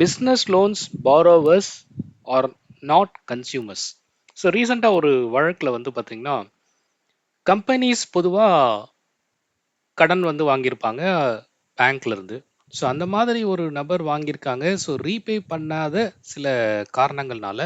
Business loans borrowers are not consumers so ரீசெண்டாக ஒரு வழக்கில் வந்து பார்த்தீங்கன்னா கம்பெனிஸ் பொதுவாக கடன் வந்து வாங்கியிருப்பாங்க பேங்க்லேருந்து ஸோ அந்த மாதிரி ஒரு நபர் வாங்கியிருக்காங்க. ஸோ ரீபே பண்ணாத சில காரணங்கள்னால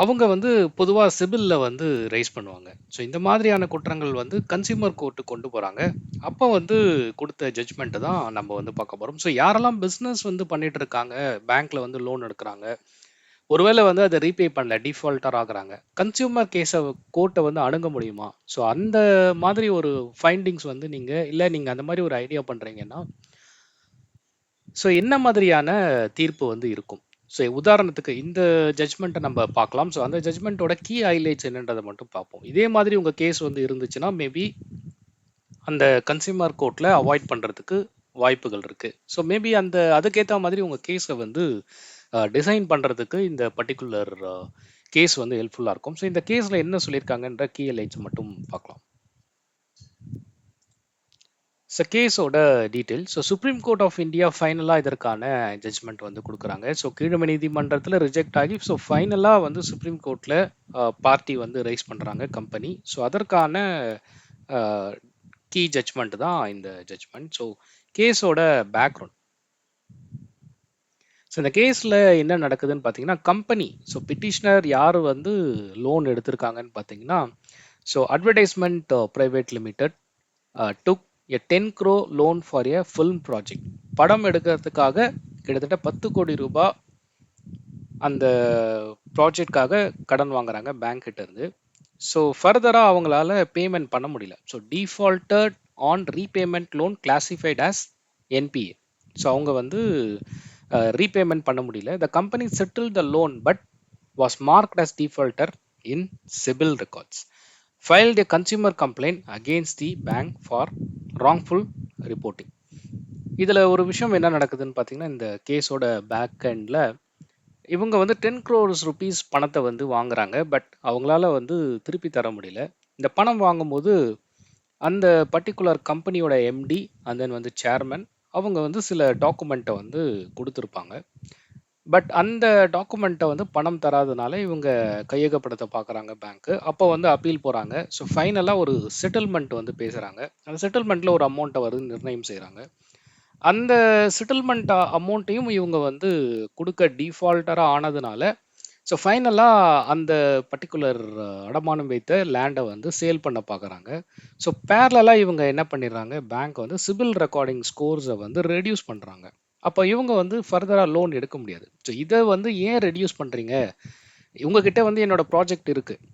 அவங்க வந்து பொதுவாக சிபில்ல வந்து ரைஸ் பண்ணுவாங்க. ஸோ இந்த மாதிரியான குற்றங்கள் வந்து கன்சியூமர் கோர்ட்டு கொண்டு போகிறாங்க அப்போ வந்து கொடுத்த ஜட்ஜ்மெண்ட்டு தான் நம்ம வந்து பார்க்க போகிறோம் ஸோ யாரெல்லாம் பிஸ்னஸ் வந்து பண்ணிட்டு இருக்காங்க பேங்க்ல வந்து லோன் எடுக்கிறாங்க ஒருவேளை வந்து அதை ரீபே பண்ணல டிஃபால்ட்டர் ஆகுறாங்க கன்சியூமர் கேஸை கோர்ட்டை வந்து அணுக முடியுமா? ஸோ அந்த மாதிரி ஒரு ஃபைண்டிங்ஸ் வந்து நீங்கள் இல்லை நீங்கள் அந்த மாதிரி ஒரு ஐடியா பண்ணுறீங்கன்னா ஸோ என்ன மாதிரியான தீர்ப்பு வந்து இருக்கும்? ஸோ உதாரணத்துக்கு இந்த ஜட்ஜ்மெண்ட்டை நம்ம பார்க்கலாம். ஸோ அந்த ஜட்ஜ்மெண்ட்டோட கீ ஹைலைட்ஸ் என்னன்றதை மட்டும் பார்ப்போம். இதே மாதிரி உங்கள் கேஸ் வந்து இருந்துச்சுன்னா மேபி அந்த கன்சியூமர் கோர்ட்டில் அவாய்ட் பண்ணுறதுக்கு வாய்ப்புகள் இருக்குது ஸோ மேபி அந்த அதுக்கேற்ற மாதிரி உங்கள் கேஸை வந்து டிசைன் பண்ணுறதுக்கு இந்த பர்டிகுலர் கேஸ் வந்து ஹெல்ப்ஃபுல்லாக இருக்கும். ஸோ இந்த கேஸில் என்ன சொல்லியிருக்காங்கன்ற கீ ஹைலைட்ஸ் மட்டும் பார்க்கலாம். ஸோ கேஸோட detail so supreme court of India ஃபைனலாக இதற்கான ஜட்ஜ்மெண்ட் வந்து கொடுக்குறாங்க. ஸோ கீழமை நீதிமன்றத்தில் ரிஜெக்ட் ஆகி ஸோ ஃபைனலாக வந்து சுப்ரீம் கோர்ட்டில் பார்ட்டி வந்து ரைஸ் பண்ணுறாங்க கம்பெனி ஸோ அதற்கான கீ ஜட்ஜ்மெண்ட் தான் இந்த ஜட்ஜ்மெண்ட் ஸோ கேஸோட பேக்ரவுண்ட் ஸோ இந்த கேஸில் என்ன நடக்குதுன்னு பார்த்தீங்கன்னா கம்பெனி ஸோ பிட்டிஷனர் யார் வந்து லோன் எடுத்திருக்காங்கன்னு பார்த்தீங்கன்னா so advertisement private limited took a ten crore loan for a film project படம் எடுக்கிறதுக்காக கிட்டத்தட்ட பத்து கோடி ரூபாய் அந்த ப்ராஜெக்ட்காக கடன் வாங்குறாங்க பேங்க்கிட்டேருந்து இருந்து. ஸோ ஃபர்தராக அவங்களால பேமெண்ட் பண்ண முடியல. So defaulted on repayment loan classified as NPA so அவங்க வந்து ரீபேமெண்ட் பண்ண முடியல. The company settle the loan but was marked as defaulter in CIBIL records filed a consumer complaint against the bank for wrongful reporting. இதில் ஒரு விஷயம் என்ன நடக்குதுன்னு பார்த்தீங்கன்னா இந்த கேஸோட பேக் எண்டில் இவங்க வந்து டென் க்ரோர்ஸ் ருபீஸ் பணத்தை வந்து வாங்குறாங்க. பட் அவங்களால வந்து திருப்பி தர முடியல. இந்த பணம் வாங்கும்போது அந்த பர்டிகுலர் கம்பெனியோட எம்டி அண்ட் தென் வந்து சேர்மன் அவங்க வந்து சில டாக்குமெண்ட்டை வந்து கொடுத்துருப்பாங்க. பட் அந்த டாக்குமெண்ட்டை வந்து பணம் தராதனால இவங்க கையகப்படுத்த பார்க்குறாங்க பேங்க்கு அப்போ வந்து அப்பீல் போகிறாங்க ஸோ ஃபைனலாக ஒரு செட்டில்மெண்ட் வந்து பேசுகிறாங்க அந்த செட்டில்மெண்ட்டில் ஒரு அமௌண்ட்டை வந்து நிர்ணயம் செய்கிறாங்க அந்த செட்டில்மெண்ட் அமௌண்ட்டையும் இவங்க வந்து கொடுக்க டிஃபால்ட்டராக ஆனதுனால ஸோ ஃபைனலாக அந்த பர்டிகுலர் அடமானம் வைத்த லேண்டை வந்து சேல் பண்ண பார்க்குறாங்க ஸோ பேரலாக இவங்க என்ன பண்ணிடுறாங்க? பேங்க் வந்து சிபில் ரெக்கார்டிங் ஸ்கோர்ஸை வந்து ரெடியூஸ் பண்ணுறாங்க அப்போ இவங்க வந்து ஃபர்தராக லோன் எடுக்க முடியாது. ஸோ இதை வந்து ஏன் ரெடியூஸ் பண்ணுறீங்க உங்ககிட்ட வந்து என்னோட ப்ராஜெக்ட் இருக்குது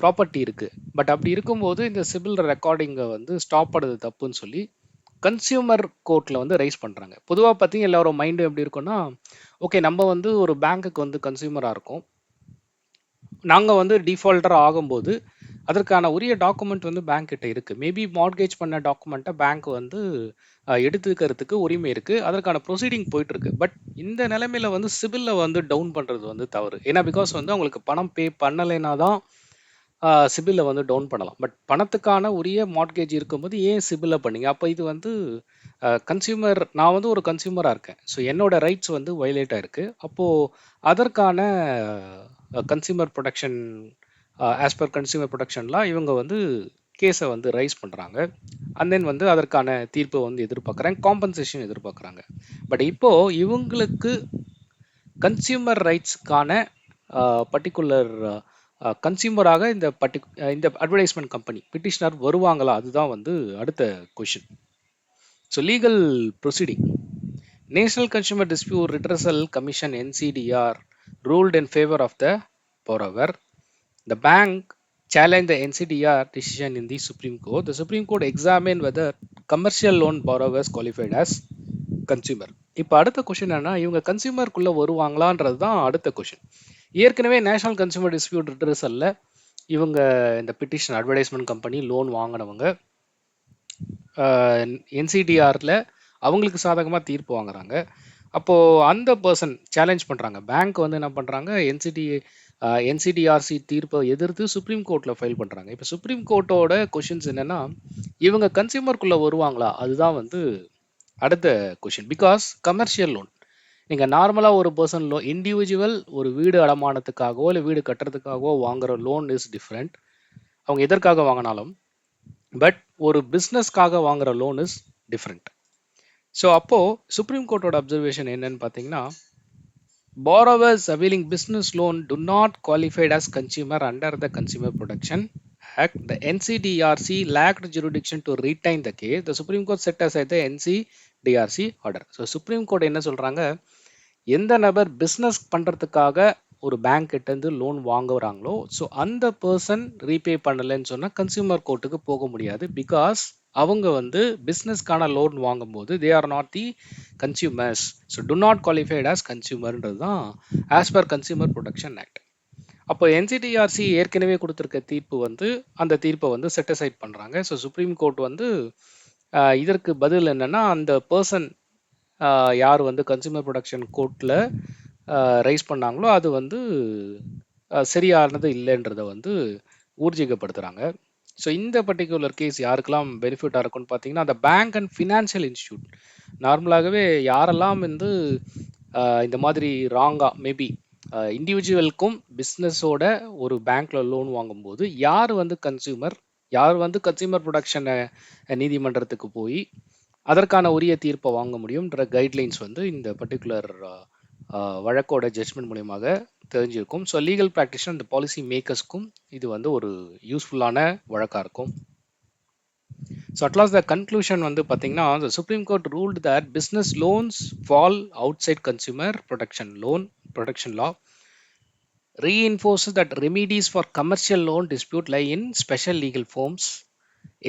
ப்ராப்பர்ட்டி இருக்குது பட் அப்படி இருக்கும்போது இந்த சிபில் ரெக்கார்டிங்கை வந்து ஸ்டாப் பண்ணுறது தப்புன்னு சொல்லி கன்சியூமர் கோர்ட்டில் வந்து ரைஸ் பண்ணுறாங்க பொதுவாக பார்த்தீங்க எல்லாரும் மைண்டு எப்படி இருக்குன்னா ஓகே நம்ம வந்து ஒரு பேங்க்குக்கு வந்து கன்சியூமராக இருக்கும். நாங்கள் வந்து டிஃபால்டர் ஆகும்போது அதற்கான உரிய டாக்குமெண்ட் வந்து பேங்க் கிட்ட இருக்குது மேபி மார்கேஜ் பண்ண டாக்குமெண்ட்டை பேங்க் வந்து எடுத்துக்கிறதுக்கு உரிமை இருக்குது அதற்கான ப்ரொசீடிங் போயிட்டுருக்கு. பட் இந்த நிலைமையில் வந்து சிபில்ல வந்து டவுன் பண்ணுறது வந்து தவறு. ஏன்னா பிகாஸ் வந்து அவங்களுக்கு பணம் பே பண்ணலைனா தான் சிபில்ல வந்து டவுன் பண்ணலாம். பட் பணத்துக்கான உரிய மார்கேஜ் இருக்கும்போது ஏன் சிபில்ல பண்ணீங்க? அப்போ இது வந்து கன்சியூமர் நான் வந்து ஒரு கன்சியூமராக இருக்கேன். ஸோ என்னோட ரைட்ஸ் வந்து வயலேட் ஆயிருக்கு. அப்போது அதற்கான consumer protection as per consumer ப்ரொடெக்ஷன்லாம் இவங்க வந்து கேஸை வந்து ரைஸ் பண்ணுறாங்க அண்ட் தென் வந்து அதற்கான தீர்ப்பை வந்து எதிர்பார்க்குறாங்க காம்பன்சேஷன் எதிர்பார்க்குறாங்க. பட் இப்போது இவங்களுக்கு கன்சியூமர் ரைட்ஸ்க்கான பர்டிகுலர் கன்சியூமராக இந்த பர்டி இந்த அட்வர்டைஸ்மெண்ட் கம்பெனி பிட்டிஷனர் வருவாங்களா? அதுதான் வந்து அடுத்த question so legal proceeding national consumer dispute redressal commission NCDR ruled in favour of the borrower the bank challenged the NCDR decision in the Supreme Court. The Supreme Court examined whether commercial loan borrowers qualified as consumer. இப்போ அடுத்த question என்னன்னா இவங்க கன்சியூமருக்குள்ளே வருவாங்களான்றது தான் அடுத்த question ஏற்கனவே national consumer dispute ரிட்ரஸல்ல இவங்க இந்த petition advertisement company loan வாங்கினவங்க என்சிடிஆரில் அவங்களுக்கு சாதகமாக தீர்ப்பு வாங்குறாங்க அப்போது அந்த பர்சன் சேலஞ்ச் பண்ணுறாங்க பேங்க் வந்து என்ன பண்ணுறாங்க என்சிடி என்சிடிஆர்சி தீர்ப்பை எதிர்த்து சுப்ரீம் கோர்ட்டில் ஃபைல் பண்ணுறாங்க இப்போ சுப்ரீம் கோர்ட்டோட கொஷின்ஸ் என்னென்னா இவங்க கன்சியூமருக்குள்ளே வருவாங்களா? அதுதான் வந்து அடுத்த கொஷின் பிகாஸ் கமர்ஷியல் லோன் நீங்கள் நார்மலாக ஒரு பர்சன் லோ இண்டிவிஜுவல் ஒரு வீடு அடமானத்துக்காகவோ இல்லை வீடு கட்டுறதுக்காகவோ வாங்குகிற லோன் இஸ் டிஃப்ரெண்ட் அவங்க எதற்காக வாங்கினாலும் பட் ஒரு பிஸ்னஸ்க்காக வாங்குற லோன் இஸ் டிஃப்ரெண்ட் ஸோ அப்போது சுப்ரீம் கோர்ட்டோட அப்சர்வேஷன் என்னன்னு பார்த்தீங்கன்னா borrowers availing business loan do not qualified as consumer under the Consumer Protection Act. The NCDRC lacked jurisdiction to retain the case. The Supreme Court set aside the NCDRC order. So Supreme Court என்ன சொல்றாங்க எந்த நபர் business பண்றதுக்காக ஒரு bank கிட்ட இருந்து loan வாங்குறாங்களோ so அந்த பர்சன் ரீபே பண்ணலைன்னு சொன்னா கன்சியூமர் கோர்ட்டுக்கு போக முடியாது பிகாஸ் அவங்க வந்து பிஸ்னஸ்க்கான லோன் வாங்கும்போது they are not the consumers so do not qualified as கன்சியூமர்ன்றது தான் as per consumer protection act அப்போ என்சிடிஆர்சி ஏற்கனவே கொடுத்துருக்க தீர்ப்பு வந்து அந்த தீர்ப்பை வந்து செட்டிசைட் பண்ணுறாங்க ஸோ சுப்ரீம் கோர்ட் வந்து இதற்கு பதில் என்னன்னா அந்த பர்சன் யார் வந்து கன்சியூமர் ப்ரொடக்ஷன் கோர்ட்டில் ரைஸ் பண்ணாங்களோ அது வந்து சரியானது இல்லைன்றதை வந்து ஊர்ஜிகப்படுத்துகிறாங்க ஸோ இந்த பர்டிகுலர் கேஸ் யாருக்கெல்லாம் பெனிஃபிட்டாக இருக்கும்னு பார்த்தீங்கன்னா அந்த பேங்க் அண்ட் ஃபினான்ஷியல் இன்ஸ்டியூட் நார்மலாகவே யாரெல்லாம் வந்து இந்த மாதிரி ராங்காக மேபி இண்டிவிஜுவலுக்கும் பிஸ்னஸோட ஒரு பேங்க்ல லோன் வாங்கும்போது யார் வந்து கன்சியூமர் யார் வந்து கன்சியூமர் ப்ரொடக்ஷனை நீதிமன்றத்துக்கு போய் அதற்கான உரிய தீர்ப்பை வாங்க முடியும்ன்ற கைட்லைன்ஸ் வந்து இந்த பர்டிகுலர் வழக்கோட ஜட்ஜ்மெண்ட் மூலியமாக தெரிஞ்சிருக்கும். ஸோ லீகல் ப்ராக்டிஷன் இந்த பாலிசி மேக்கர்ஸ்க்கும் இது வந்து ஒரு யூஸ்ஃபுல்லான வழக்காக இருக்கும். ஸோ அட்லாஸ் த கன்க்ளூஷன் வந்து பார்த்தீங்கன்னா the supreme court ruled that business loans fall outside consumer protection loan protection law reinforces that remedies for commercial loan dispute lie in special legal forms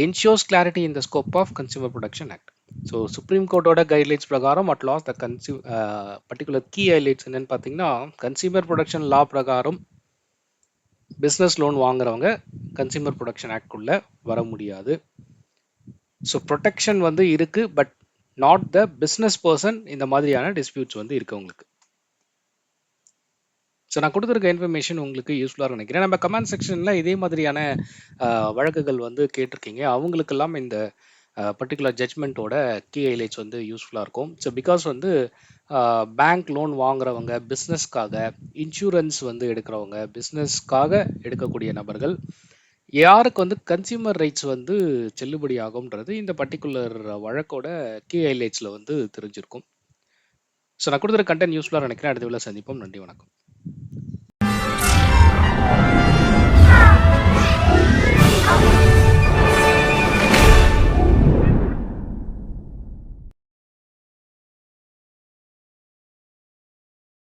ensures clarity in the scope of consumer protection act. So supreme கோர்ட்டோட guidelines பிரகாரம் at last the கன்சியூ particular key highlights என்னன்னு பார்த்தீங்கன்னா consumer protection law பிரகாரம் business loan வாங்குறவங்க consumer protection ஆக்ட்குள்ளே வர முடியாது. So protection வந்து இருக்கு but not the business person இந்த மாதிரியான டிஸ்பியூட்ஸ் வந்து இருக்கு உங்களுக்கு. ஸோ நான் கொடுத்துருக்க இன்ஃபர்மேஷன் உங்களுக்கு யூஸ்ஃபுல்லாக நினைக்கிறேன். நம்ம கமெண்ட் செக்ஷனில் இதே மாதிரியான uh, வழக்குகள் வந்து கேட்டிருக்கீங்க. அவங்களுக்கெல்லாம் இந்த பர்டிகுலர் ஜட்மெண்ட்டோட கீ ஹைலைட்ஸ் வந்து யூஸ்ஃபுல்லாக இருக்கும். ஸோ பிகாஸ் வந்து பேங்க் லோன் வாங்குறவங்க பிஸ்னஸ்க்காக இன்சூரன்ஸ் வந்து எடுக்கிறவங்க பிஸ்னஸ்க்காக எடுக்கக்கூடிய நபர்கள் யாருக்கு வந்து கன்சியூமர் ரைட்ஸ் வந்து செல்லுபடி ஆகும்ன்றது இந்த பர்டிகுலர் வழக்கோட கீ ஹைலைட்ஸில் வந்து தெரிஞ்சிருக்கும். ஸோ நான் கொடுத்துருக்க கண்டென்ட் யூஸ்ஃபுல்லாக நினைக்கிறேன். அடுத்த வேலை சந்திப்போம். நன்றி வணக்கம்.